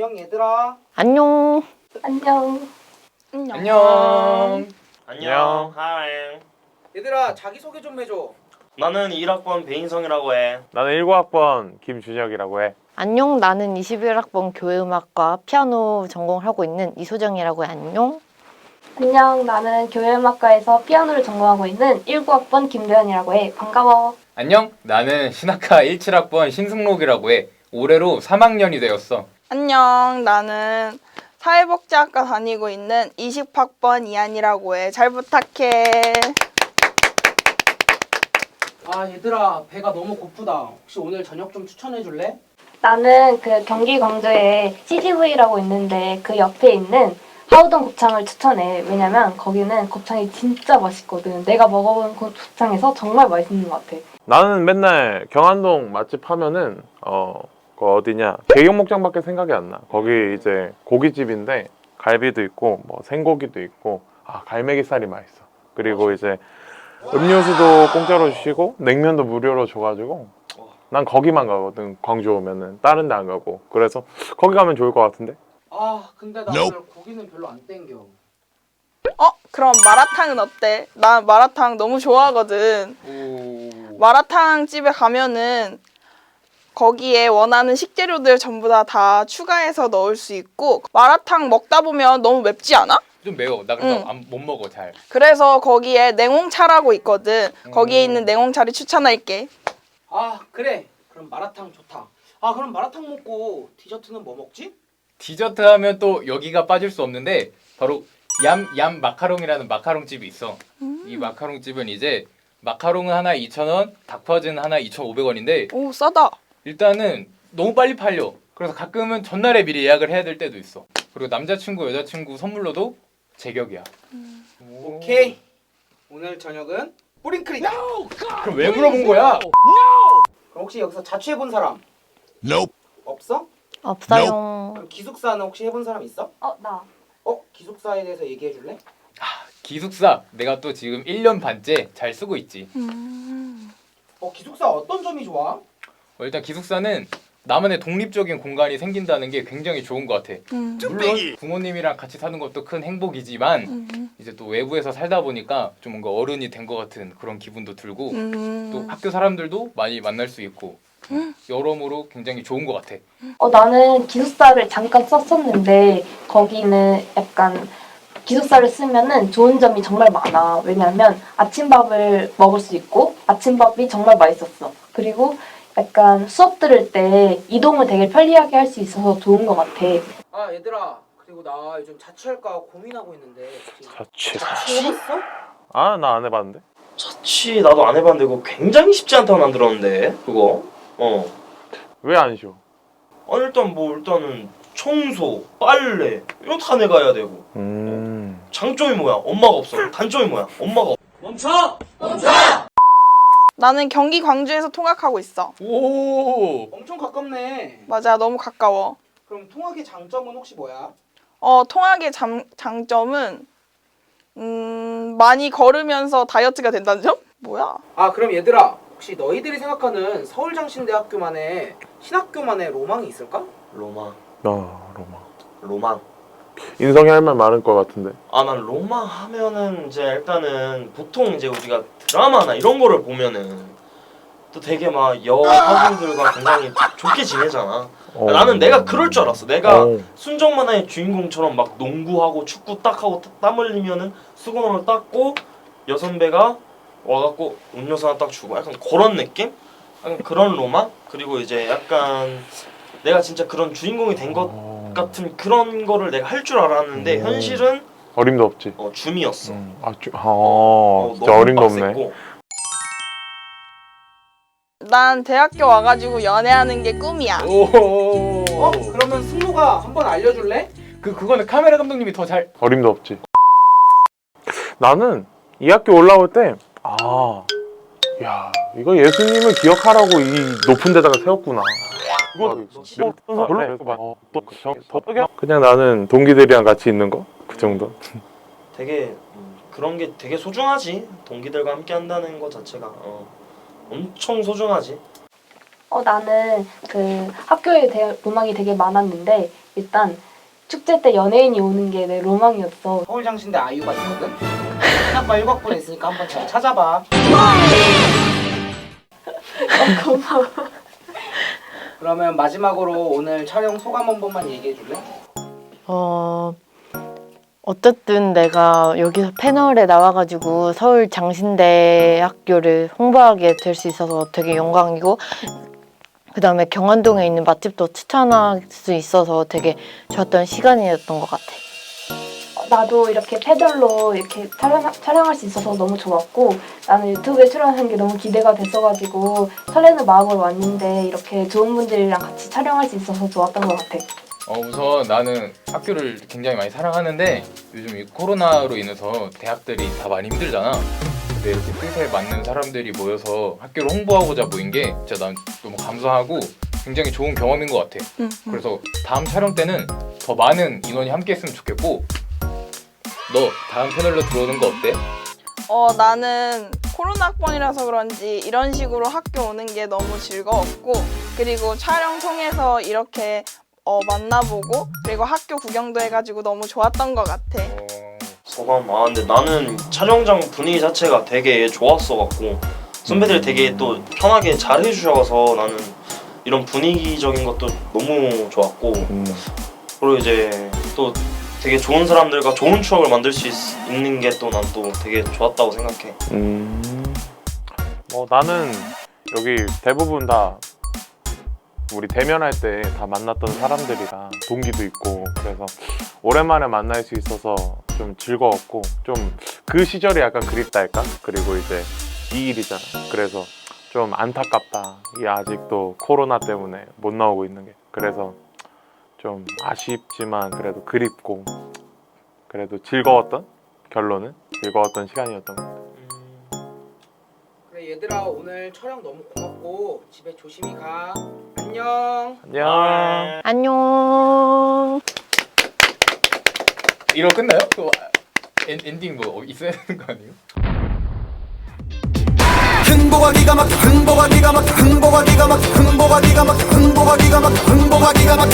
안녕 얘들아. 안녕. 안녕. 안녕. 안녕. 하이. 얘들아 자기 소개 좀 해줘. 나는 1학번 배인성이라고 해. 나는 19학번 김준혁이라고 해. 안녕. 나는 21학번 교회음악과 피아노 전공을 하고 있는 이소정이라고 해. 안녕. 안녕. 나는 교회음악과에서 피아노를 전공하고 있는 19학번 김도현이라고 해. 반가워. 안녕. 나는 신학과 17학번 신승록이라고 해. 올해로 3학년이 되었어. 안녕, 나는 사회복지학과 다니고 있는 20학번 이한이라고 해. 잘 부탁해. 아 얘들아 배가 너무 고프다. 혹시 오늘 저녁 좀 추천해 줄래? 나는 그 경기 광주에 CGV라고 있는데 그 옆에 있는 하우동 곱창을 추천해. 왜냐면 거기는 곱창이 진짜 맛있거든. 내가 먹어본 그 곱창에서 정말 맛있는 것 같아. 나는 맨날 경안동 맛집 하면은 어, 그 어디냐 계룡 목장밖에 생각이 안 나. 거기 이제 고깃집인데 갈비도 있고 뭐 생고기도 있고 아 갈매기살이 맛있어. 그리고 이제 음료수도 공짜로 주시고 냉면도 무료로 줘가지고 난 거기만 가거든. 광주 오면은 다른 데 안 가고. 그래서 거기 가면 좋을 것 같은데. 아 근데 나 오늘 고기는 별로 안 땡겨. 어, 그럼 마라탕은 어때? 나 마라탕 너무 좋아하거든. 마라탕 집에 가면은 거기에 원하는 식재료들 전부 다 다 추가해서 넣을 수 있고 마라탕 먹다 보면 너무 맵지 않아? 좀 매워. 나 그래서 응. 안- 못 먹어 잘. 그래서 거기에 냉홍차라고 있거든. 거기에 음. 있는 냉홍차를 추천할게. 아 그래. 그럼 마라탕 좋다. 아 그럼 마라탕 먹고 디저트는 뭐 먹지? 디저트 하면 또 여기가 빠질 수 없는데 바로 얌, 얌 마카롱이라는 마카롱 집이 있어. 이 마카롱 집은 이제 마카롱은 하나 2,000원, 닭파즈는 하나 2,500원인데 오, 싸다. 일단은 너무 빨리 팔려. 그래서 가끔은 전날에 미리 예약을 해야 될 때도 있어. 그리고 남자친구, 여자친구 선물로도 제격이야. 오케이. 오늘 저녁은 뿌링클이다. 그럼 왜 물어본 거야? 그럼 혹시 여기서 자취해 본 사람? 없어? 없어요. 그럼 기숙사는 혹시 해본 사람 있어? 어, 나. 어 기숙사에 대해서 얘기해 줄래? 기숙사 내가 또 지금 1년 반째 잘 쓰고 있지. 어 기숙사 어떤 점이 좋아? 어, 일단 기숙사는 나만의 독립적인 공간이 생긴다는 게 굉장히 좋은 것 같아. 음. 물론 부모님이랑 같이 사는 것도 큰 행복이지만 음. 이제 또 외부에서 살다 보니까 좀 뭔가 어른이 된 것 같은 그런 기분도 들고 음. 또 학교 사람들도 많이 만날 수 있고 여러모로 굉장히 좋은 것 같아. 어, 나는 기숙사를 잠깐 썼었는데 거기는 약간 기숙사를 쓰면은 좋은 점이 정말 많아. 왜냐면 아침밥을 먹을 수 있고 아침밥이 정말 맛있었어. 그리고 약간 수업 들을 때 이동을 되게 편리하게 할 수 있어서 좋은 것 같아. 아 얘들아 그리고 나 요즘 자취할까 고민하고 있는데 자취. 자취해봤어? 아 나 안 해봤는데. 자취 나도 안 해봤는데 그거 굉장히 쉽지 않다고 난 들었는데 그거. 어. 왜 안 쉬어? 아 일단 뭐 일단은 청소, 빨래 이거 다 내가 해야 되고 음. 장점이 뭐야? 엄마가 없어. 단점이 뭐야? 엄마가 없. 나는 경기 광주에서 통학하고 있어. 오 엄청 가깝네 맞아, 너무 가까워. 그럼 통학의 장점은 혹시 뭐야? 어, 통학의 장, 장점은 음, 많이 걸으면서 다이어트가 된다는 점? 뭐야? 아 그럼 얘들아 혹시 너희들이 생각하는 서울장신대학교만의 신학교만의 로망이 있을까? 로망, 아 로마. 로망. 인성이 할 말 많을 것 같은데. 아 난 로망 하면은 이제 일단은 보통 이제 우리가 드라마나 이런 거를 보면은 또 되게 막 여학우들과 굉장히 좋게 지내잖아. 어. 나는 내가 그럴 줄 알았어. 내가 어. 순정 만화의 주인공처럼 막 농구하고 축구 딱 하고 땀 흘리면은 수건으로 닦고 여선배가 와갖고 음료수 하나 딱 주고 약간 그런 느낌? 약간 그런 로망? 그리고 이제 약간 내가 진짜 그런 주인공이 된것 어. 같은 그런 거를 내가 할 줄 알았는데 오. 현실은 어림도 없지. 어, 줌이었어. 음. 아, 주, 아 어, 진짜 너무 어림도 없네. 빡셌고. 난 대학교 와가지고 연애하는 게 꿈이야. 오. 어? 그러면 승모가 한번 알려줄래? 그 그거는 카메라 감독님이 더 잘. 어림도 없지. 나는 이 학교 올라올 때, 아, 야, 이거 예수님을 기억하라고 이 높은 데다가 세웠구나. 그냥 나는 동기들이랑 같이 있는 거? 그 정도? 되게 음, 그런 게 되게 소중하지. 동기들과 함께 한다는 것 자체가 어, 엄청 소중하지. 어, 나는 그 학교에 대한 로망이 되게 많았는데 일단 축제 때 연예인이 오는 게 내 로망이었어. 서울장신대 아이유가 있거든? 신학과 1학번에 있으니까 한번 잘 찾아봐 어, 고마워. 그러면 마지막으로 오늘 촬영 소감 한 번만 얘기해 줄래? 어, 어쨌든 내가 여기서 패널에 나와가지고 서울 장신대 학교를 홍보하게 될 수 있어서 되게 영광이고, 그 다음에 경안동에 있는 맛집도 추천할 수 있어서 되게 좋았던 시간이었던 것 같아. 어, 나도 이렇게 패널로 이렇게 촬영, 촬영할 수 있어서 너무 좋았고 나는 유튜브에 출연하는 게 너무 기대가 됐어가지고 설레는 마음으로 왔는데 이렇게 좋은 분들이랑 같이 촬영할 수 있어서 좋았던 것 같아. 어 우선 나는 학교를 굉장히 많이 사랑하는데 요즘 이 코로나로 인해서 대학들이 다 많이 힘들잖아. 근데 이렇게 뜻에 맞는 사람들이 모여서 학교를 홍보하고자 모인 게 진짜 난 너무 감사하고 굉장히 좋은 경험인 것 같아. 응, 응. 그래서 다음 촬영 때는 더 많은 인원이 함께 했으면 좋겠고 너 다음 패널로 들어오는 거 어때? 어, 나는 코로나 학번이라서 그런지 이런 식으로 학교 오는 게 너무 즐거웠고 그리고 촬영 통해서 이렇게 어, 만나보고 그리고 학교 구경도 해가지고 너무 좋았던 것 같아. 어... 소감 아 근데 나는 촬영장 분위기 자체가 되게 좋았어 갖고 선배들이 되게 또 편하게 잘 해주셔서 나는 이런 분위기적인 것도 너무 좋았고 음. 그리고 이제 또 되게 좋은 사람들과 좋은 추억을 만들 수 있, 있는 게 또 난 또 되게 좋았다고 생각해. 음. 뭐 나는 여기 대부분 다 우리 대면할 때 다 만났던 사람들이라 동기도 있고 그래서 오랜만에 만날 수 있어서 좀 즐거웠고 좀 그 시절이 약간 그립달까 그리고 이제 이 일이잖아 그래서 좀 안타깝다 이 아직도 코로나 때문에 못 나오고 있는 게 그래서 좀 아쉽지만 그래도 그립고 그래도 즐거웠던 결론은 즐거웠던 시간이었던 것 같아. 그래 얘들아 오늘 촬영 너무 고맙고 집에 조심히 가 안녕 안녕. 안녕. 이러 끝나요? 또 엔, 엔딩 뭐 있어야 되는 거 아니에요? 흥보가 기가 막혀 흥보가 기가 막혀 흥보가 기가 막혀 흥보가 기가 막혀 흥보가 기가 막혀 흥보가 기가 막혀